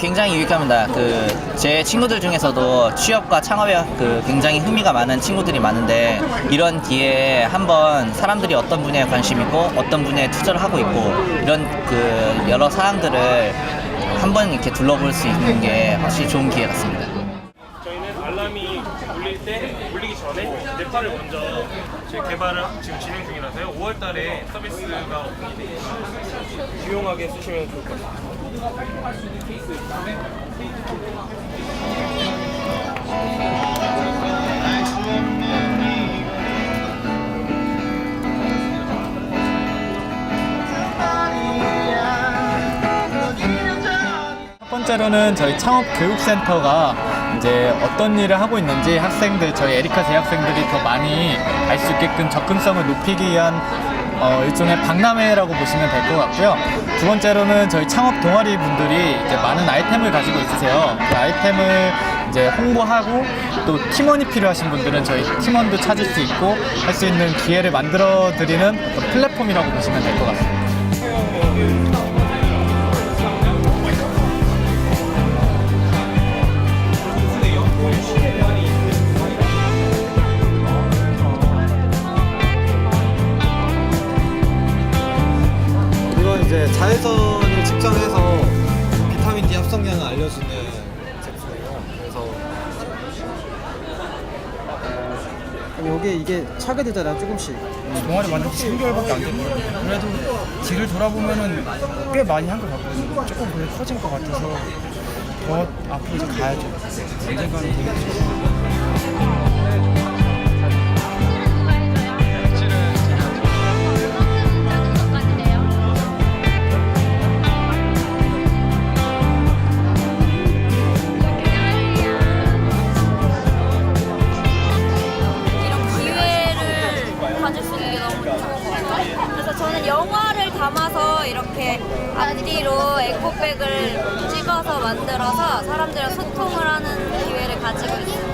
굉장히 유익합니다. 그 제 친구들 중에서도 취업과 창업에 그 굉장히 흥미가 많은 친구들이 많은데 이런 기회에 한번 사람들이 어떤 분야에 관심 있고 어떤 분야에 투자를 하고 있고 이런 그 여러 사항들을 한번 이렇게 둘러볼 수 있는 게 확실히 좋은 기회 같습니다. 저희는 알람이 울릴 때 울리기 전에 뇌파를 먼저 저희 개발을 지금 진행 중이라서요. 5월 달에 서비스가 오픈이 되니까 유용하게 쓰시면 좋을 것 같습 니다. 첫 번째로는 저희 창업 교육센터가 이제 어떤 일을 하고 있는지 학생들 저희 에리카 재학생들이 더 많이 알 수 있게끔 접근성을 높이기 위한 어, 일종의 박람회라고 보시면 될 것 같고요. 두 번째로는 저희 창업 동아리 분들이 이제 많은 아이템을 가지고 있으세요. 그 아이템을 이제 홍보하고 또 팀원이 필요하신 분들은 저희 팀원도 찾을 수 있고 할 수 있는 기회를 만들어 드리는 플랫폼이라고 보시면 될 것 같습니다. 자외선을 측정해서 비타민 D 합성량을 알려주는 제품이에요. 그래서 요게 이게 차게 되잖아 조금씩 동아리 만든 지 3개월밖에 안 됐거든요. 그래도 뒤를 돌아보면은 꽤 많이 한 것 같거든요. 조금 그래 커진 것 같아서 더 앞으로 이제 가야죠. 언젠가는 되겠죠. 담아서 이렇게 앞뒤로 에코백을 찍어서 만들어서 사람들이랑 소통을 하는 기회를 가지고 있습니다.